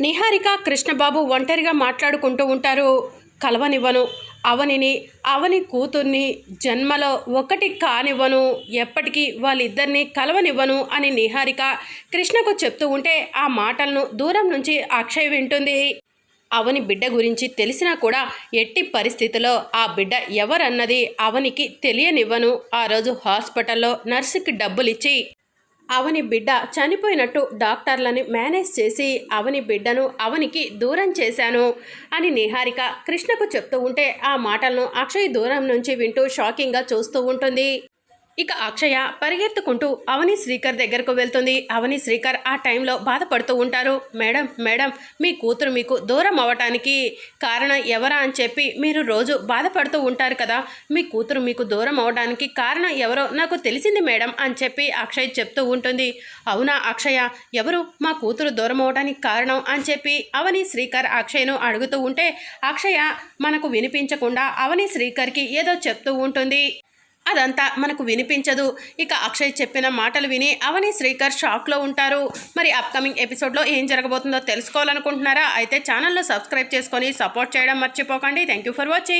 నిహారిక కృష్ణబాబు ఒంటరిగా మాట్లాడుకుంటూ ఉంటారు. కలవనివ్వను. అవనిని అవని కూతుర్ని జన్మలో ఒకటి కానివ్వను. ఎప్పటికీ వాళ్ళిద్దరిని కలవనివ్వను అని నిహారిక కృష్ణకు చెప్తూ ఉంటే ఆ మాటలను దూరం నుంచి అక్షయ్ వింటుంది. అవని బిడ్డ గురించి తెలిసినా కూడా ఎట్టి పరిస్థితిలో ఆ బిడ్డ ఎవరన్నది అవనికి తెలియనివ్వను. ఆ రోజు హాస్పిటల్లో నర్సుకి డబ్బులిచ్చి అవని బిడ్డ చనిపోయినట్టు డాక్టర్లని మేనేజ్ చేసి అవని బిడ్డను అవనికి దూరం చేశాను అని నిహారిక కృష్ణకు చెప్తూ ఉంటే ఆ మాటలను అక్షయ్ దూరం నుంచి వింటూ షాకింగ్గా చూస్తూ ఉంటుంది. ఇక అక్షయ పరిగెత్తుకుంటూ అవని శ్రీకర్ దగ్గరకు వెళ్తుంది. అవని శ్రీకర్ ఆ టైంలో బాధపడుతూ ఉంటారు. మేడం మేడం మీ కూతురు మీకు దూరం అవ్వటానికి కారణం ఎవరా అని చెప్పి మీరు రోజు బాధపడుతూ ఉంటారు కదా. మీ కూతురు మీకు దూరం అవడానికి కారణం ఎవరో నాకు తెలిసింది మేడం అని చెప్పి అక్షయ్ చెప్తూ ఉంటుంది. అవునా అక్షయ ఎవరు? మా కూతురు దూరం అవడానికి కారణం అని చెప్పి అవని శ్రీకర్ అక్షయ్ను అడుగుతూ ఉంటే అక్షయ మనకు వినిపించకుండా అవని శ్రీకర్కి ఏదో చెప్తూ ఉంటుంది. అదంతా మనకు వినిపించదు. ఇక అక్షయ్ చెప్పిన మాటలు విని అవని శ్రీకర్ షాక్లో ఉంటారు. మరి అప్కమింగ్ ఎపిసోడ్లో ఏం జరగబోతుందో తెలుసుకోవాలనుకుంటున్నారా? అయితే ఛానల్లో సబ్స్క్రైబ్ చేసుకొని సపోర్ట్ చేయడం మర్చిపోకండి. Thank you for watching.